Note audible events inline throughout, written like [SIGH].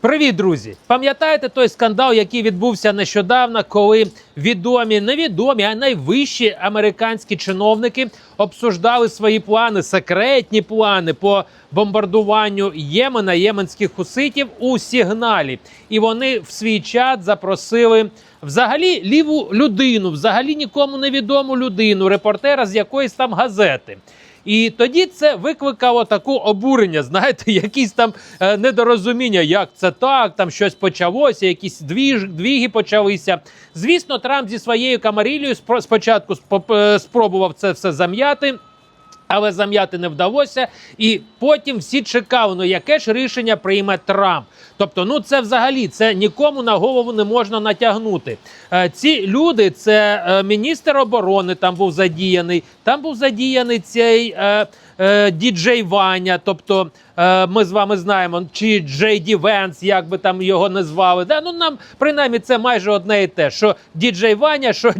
Привіт, друзі! Пам'ятаєте той скандал, який відбувся нещодавно, коли відомі, невідомі, а найвищі американські чиновники обсуждали свої плани, секретні плани по бомбардуванню Ємена, єменських хуситів у сигналі. І вони в свій чат запросили взагалі ліву людину, взагалі нікому невідому людину, репортера з якоїсь там газети. І тоді це викликало таку обурення, знаєте, [LAUGHS] якісь там е, недорозуміння, як це так, там щось почалося, якісь двіж, двіги почалися. Звісно, Трамп зі своєю камарілією спочатку спо- е, спробував це все зам'яти. Але зам'яти не вдалося, і потім всі чекали, ну яке ж рішення прийме Трамп. Тобто, ну це взагалі це нікому на голову не можна натягнути. Е, ці люди, це е, міністр оборони, там був задіяний, там був задіяний цей е, діджей Ваня. Тобто, ми з вами знаємо, чи Джей Ді Венс, як би там його не звали. Да, ну нам принаймні це майже одне і те, що діджей Ваня, що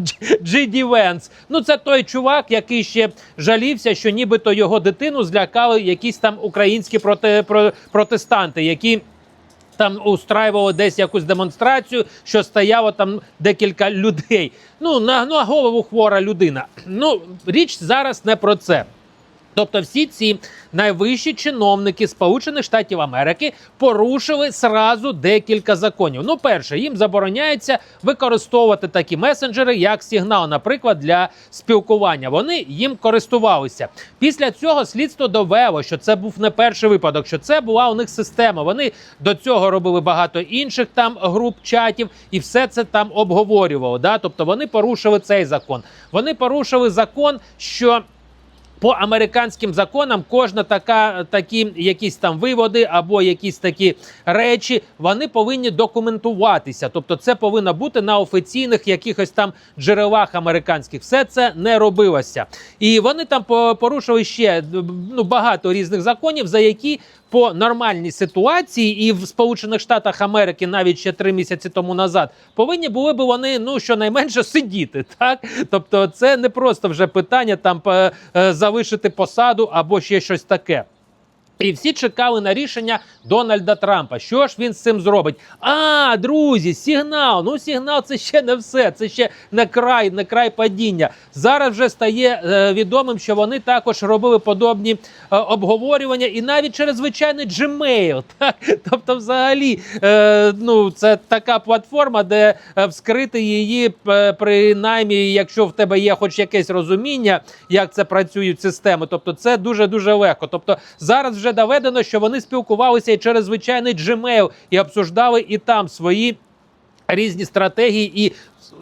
Джей Ді Венс. Ну це той чувак, який ще жалівся, що нібито його дитину злякали якісь там українські проти, про, протестанти, які. Там устраював десь якусь демонстрацію, що стояло там декілька людей. Ну на, на голову хвора людина. Ну річ зараз не про це. Тобто, всі ці найвищі чиновники Сполучених Штатів Америки порушили сразу декілька законів. Ну, перше, їм забороняється використовувати такі месенджери, як сигнал, наприклад, для спілкування. Вони їм користувалися. Після цього слідство довело, що це був не перший випадок, що це була у них система. Вони до цього робили багато інших там груп чатів, і все це там обговорювало. Да? Тобто вони порушили цей закон. Вони порушили закон, що. По американським законам кожна така такі якісь там виводи або якісь такі речі вони повинні документуватися. Тобто, це повинно бути на офіційних якихось там джерелах американських. Все це не робилося, і вони там по- порушили ще ну багато різних законів, за які по нормальній ситуації, і в Сполучених Штатах Америки навіть ще три місяці тому назад повинні були б вони ну щонайменше сидіти. Так, тобто, це не просто вже питання там е, е, залишити посаду або ще щось таке. І всі чекали на рішення Дональда Трампа. Що ж він з цим зробить? А, друзі, сигнал. Ну, сигнал це ще не все. Це ще не край, не край падіння. Зараз вже стає е, відомим, що вони також робили подобні е, обговорювання, і навіть через звичайний Gmail. [LAUGHS] Так, тобто, взагалі, е, ну це така платформа, де е, вскрити її, е, принаймні, якщо в тебе є хоч якесь розуміння, як це працюють системи. Тобто, це дуже дуже легко. Тобто, зараз вже доведено, що вони спілкувалися і через звичайний Gmail і обсуждали і там свої різні стратегії і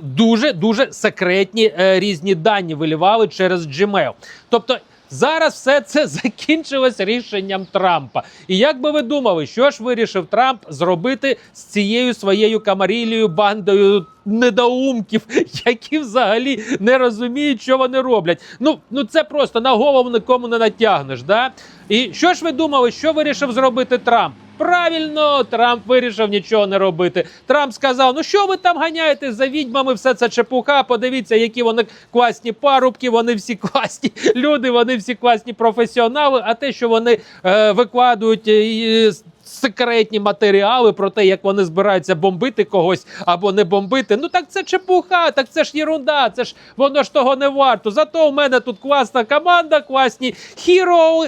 дуже дуже секретні е, різні дані вилівали через Gmail. Тобто. Зараз все це [LAUGHS] закінчилось рішенням Трампа. І як би ви думали, що ж вирішив Трамп зробити з цією своєю камарілією бандою недоумків, [LAUGHS] які взагалі не розуміють, що вони роблять? Ну, ну це просто на голову нікому не натягнеш. Да? І що ж ви думали, що вирішив зробити Трамп? Правильно, Трамп вирішив нічого не робити. Трамп сказав: ну що ви там ганяєте за відьмами? Все це чепуха. Подивіться, які вони класні парубки, вони всі класні [LAUGHS] люди, вони всі класні професіонали. А те, що вони е, викладують. е, Секретні матеріали про те, як вони збираються бомбити когось або не бомбити. Ну так це чепуха, так це ж єрунда, це ж воно ж того не варто. Зато у мене тут класна команда, класні хіро.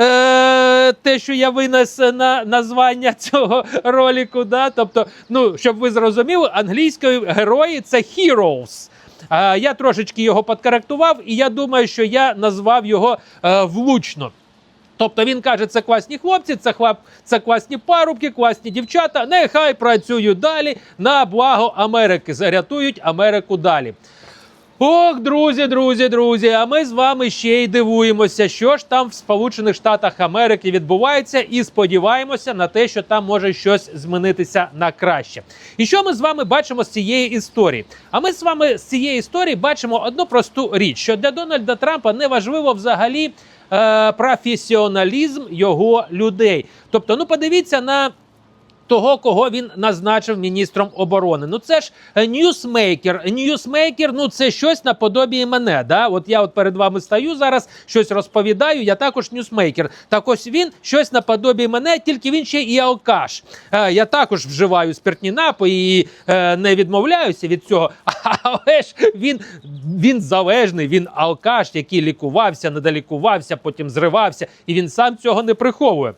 Е, те, що я винес на названня цього роліку, да? тобто, ну щоб ви зрозуміли, англійською герої це heroes. Е, я трошечки його подкоректував, і я думаю, що я назвав його е, влучно. Тобто він каже, це класні хлопці, це хлоп, це класні парубки, класні дівчата. Нехай працюють далі на благо Америки. Зарятують Америку далі. Ох, друзі, друзі, друзі. А ми з вами ще й дивуємося, що ж там в Сполучених Штатах Америки відбувається, і сподіваємося на те, що там може щось змінитися на краще. І що ми з вами бачимо з цієї історії? А ми з вами з цієї історії бачимо одну просту річ: що для Дональда Трампа не важливо взагалі е, професіоналізм його людей. Тобто, ну подивіться на того, кого він назначив міністром оборони. Ну це ж е, ньюсмейкер. Ньюсмейкер, ну це щось наподобі мене. Да? От я от перед вами стою зараз, щось розповідаю. Я також ньюсмейкер. Так ось він щось наподобі мене, тільки він ще і алкаш. Е, я також вживаю спиртні напої і е, не відмовляюся від цього. [LAUGHS] Але ж він, він залежний, він алкаш, який лікувався, недолікувався, потім зривався, і він сам цього не приховує.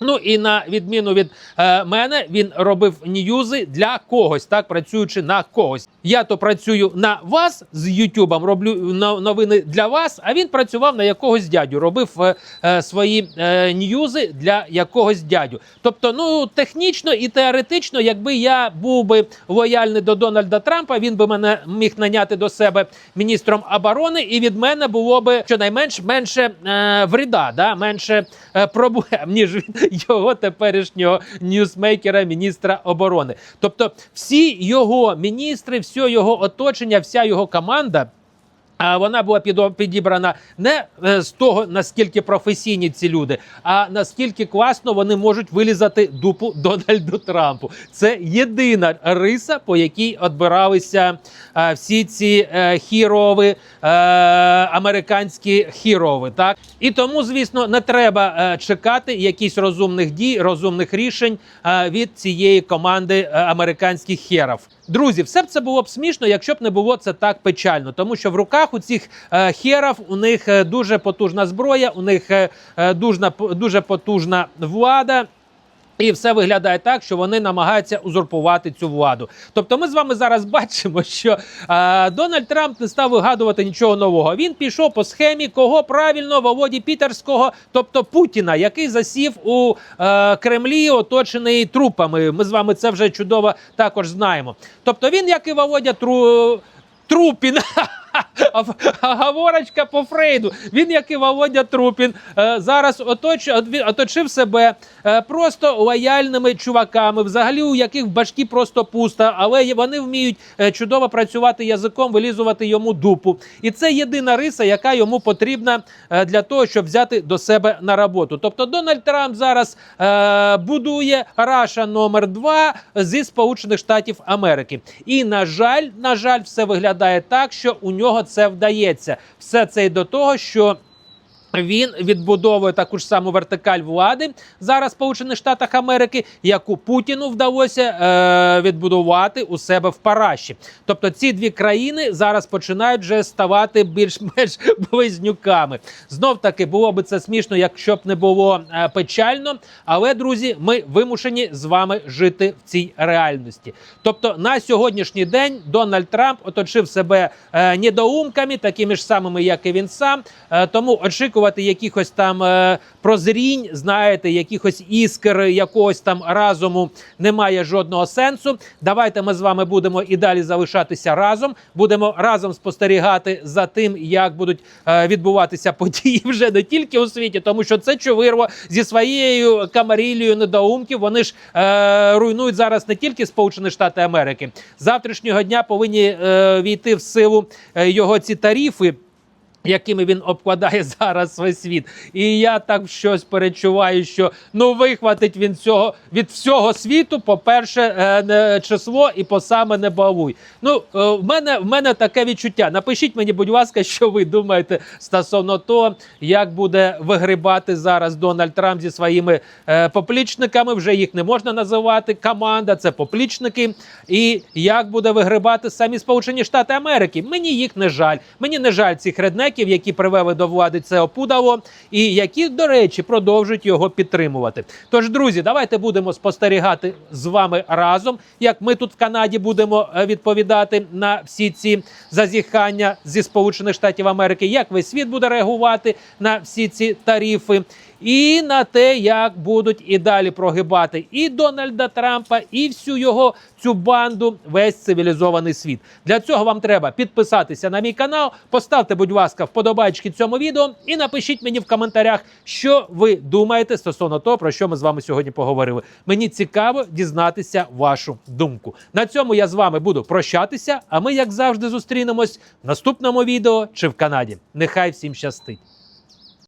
Ну і на відміну від е, мене, він робив ньюзи для когось, так працюючи на когось. Я то працюю на вас з Ютубом, роблю но- новини для вас. А він працював на якогось дядю, робив е, е, свої е, ньюзи для якогось дядю. Тобто, ну технічно і теоретично, якби я був би лояльний до Дональда Трампа, він би мене міг наняти до себе міністром оборони, і від мене було би щонайменш менше е, вреда, да? менше е, проблем, [LAUGHS] ніж від [LAUGHS] його теперішнього ньюсмейкера, міністра оборони. Тобто, всі його міністри, все його оточення, вся його команда. А вона була підібрана не е, з того, наскільки професійні ці люди, а наскільки класно вони можуть вилізати дупу Дональду Трампу. Це єдина риса, по якій відбиралися е, всі ці е, хірови, американські хірови. Так і тому, звісно, не треба чекати якісь розумних дій, розумних рішень від цієї команди американських херів. Друзі, все б це було б смішно, якщо б не було це так печально, тому що в руках у цих е, херов у них е, дуже потужна зброя, у них е, е, дуже, дуже потужна влада. І все виглядає так, що вони намагаються узурпувати цю владу. Тобто, ми з вами зараз [LAUGHS] бачимо, що е, Дональд Трамп не став вигадувати нічого нового. Він пішов по схемі кого правильно Володі Пітерського, тобто Путіна, який засів у е, Кремлі, оточений трупами. Ми з вами це вже чудово також знаємо. Тобто, він, як і Володя Тру... Трупін. [LAUGHS] Говорочка по Фрейду. Він, як і Володя Трупін, е, зараз оточ, оточив себе е, просто лояльними чуваками, взагалі у яких в башкі просто пусто, але вони вміють е, чудово працювати язиком, вилізувати йому дупу. І це єдина риса, яка йому потрібна для того, щоб взяти до себе на роботу. Тобто Дональд Трамп зараз будує Раша номер 2 зі Сполучених Штатів Америки. І на жаль, на жаль, все виглядає так, що у нього це вдається. Все це й до того, що. Він відбудовує таку ж саму вертикаль влади зараз в Сполучених Штатах Америки, яку Путіну вдалося е, відбудувати у себе в Параші. Тобто ці дві країни зараз починають вже ставати більш-менш [LAUGHS] близнюками. Знов таки було би це смішно, якщо б не було е, печально. Але друзі, ми вимушені з вами жити в цій реальності. Тобто, на сьогоднішній день Дональд Трамп оточив себе е, недоумками, такими ж самими, як і він сам. Е, тому очікувати якихось там е, прозрінь, знаєте, якихось іскр, якогось там разуму немає жодного сенсу. Давайте ми з вами будемо і далі залишатися разом. Будемо разом спостерігати за тим, як будуть е, відбуватися події [LAUGHS] вже не тільки у світі, тому що це чувирво зі своєю камарілією недоумків. Вони ж е, руйнують зараз не тільки Сполучені Штати Америки. Завтрашнього дня повинні е, війти в силу е, його ці тарифи якими він обкладає [LAUGHS] зараз весь світ. І я так щось перечуваю, що ну вихватить він цього від всього світу. По-перше, е, не число, і по саме не балуй. Ну, е, в мене в мене таке відчуття. Напишіть мені, будь ласка, що ви думаєте стосовно того, як буде вигрибати зараз Дональд Трамп зі своїми е, поплічниками. Вже їх не можна називати команда, це поплічники. І як буде вигрибати самі Сполучені Штати Америки? Мені їх не жаль. Мені не жаль цих реднеків, які привели до влади це опудало, і які, до речі, продовжують його підтримувати. Тож, друзі, давайте будемо спостерігати з вами разом, як ми тут в Канаді будемо е, відповідати на всі ці зазіхання зі Сполучених Штатів Америки, як весь світ буде реагувати на всі ці тарифи. І на те, як будуть і далі прогибати і Дональда Трампа, і всю його цю банду, весь цивілізований світ. Для цього вам треба підписатися на мій канал, поставте, будь ласка, вподобайки цьому відео і напишіть мені в коментарях, що ви думаєте стосовно того, про що ми з вами сьогодні поговорили. Мені цікаво дізнатися вашу думку. На цьому я з вами буду прощатися. А ми, як завжди, зустрінемось в наступному відео чи в Канаді. Нехай всім щастить!